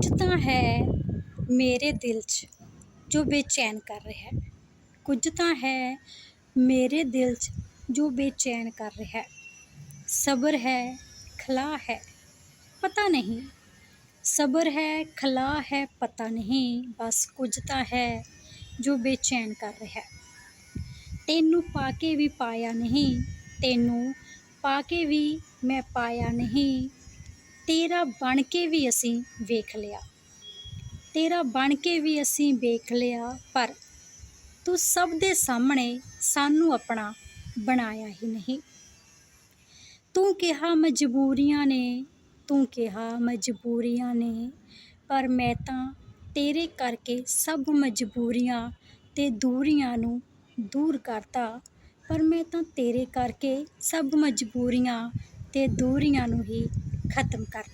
ਕੁਝ ਤਾਂ ਹੈ ਮੇਰੇ ਦਿਲ 'ਚ ਜੋ ਬੇਚੈਨ ਕਰ ਰਿਹਾ ਕੁਝ ਤਾਂ ਹੈ ਮੇਰੇ ਦਿਲ 'ਚ ਜੋ ਬੇਚੈਨ ਕਰ ਰਿਹਾ ਸਬਰ ਹੈ, ਖਲਾ ਹੈ, ਪਤਾ ਨਹੀਂ। ਸਬਰ ਹੈ, ਖਲਾ ਹੈ, ਪਤਾ ਨਹੀਂ। ਬਸ ਕੁਝ ਤਾਂ ਹੈ ਜੋ ਬੇਚੈਨ ਕਰ ਰਿਹਾ ਤੈਨੂੰ ਪਾ ਕੇ ਵੀ ਪਾਇਆ ਨਹੀਂ। ਤੈਨੂੰ ਪਾ ਕੇ ਵੀ ਮੈਂ ਪਾਇਆ ਨਹੀਂ। ਤੇਰਾ ਬਣ ਕੇ ਵੀ ਅਸੀਂ ਵੇਖ ਲਿਆ। ਤੇਰਾ ਬਣ ਕੇ ਵੀ ਅਸੀਂ ਵੇਖ ਲਿਆ, ਪਰ ਤੂੰ ਸਭ ਦੇ ਸਾਹਮਣੇ ਸਾਨੂੰ ਆਪਣਾ ਬਣਾਇਆ ਹੀ ਨਹੀਂ। ਤੂੰ ਕਿਹਾ ਮਜਬੂਰੀਆਂ ਨੇ, ਤੂੰ ਕਿਹਾ ਮਜਬੂਰੀਆਂ ਨੇ, ਪਰ ਮੈਂ ਤਾਂ ਤੇਰੇ ਕਰਕੇ ਸਭ ਮਜਬੂਰੀਆਂ ਤੇ ਦੂਰੀਆਂ ਨੂੰ ਦੂਰ ਕਰਤਾ, ਪਰ ਮੈਂ ਤਾਂ ਤੇਰੇ ਕਰਕੇ ਸਭ ਮਜਬੂਰੀਆਂ ਤੇ ਦੂਰੀਆਂ ਨੂੰ ਹੀ ਖਤਮ ਕਰਤਾ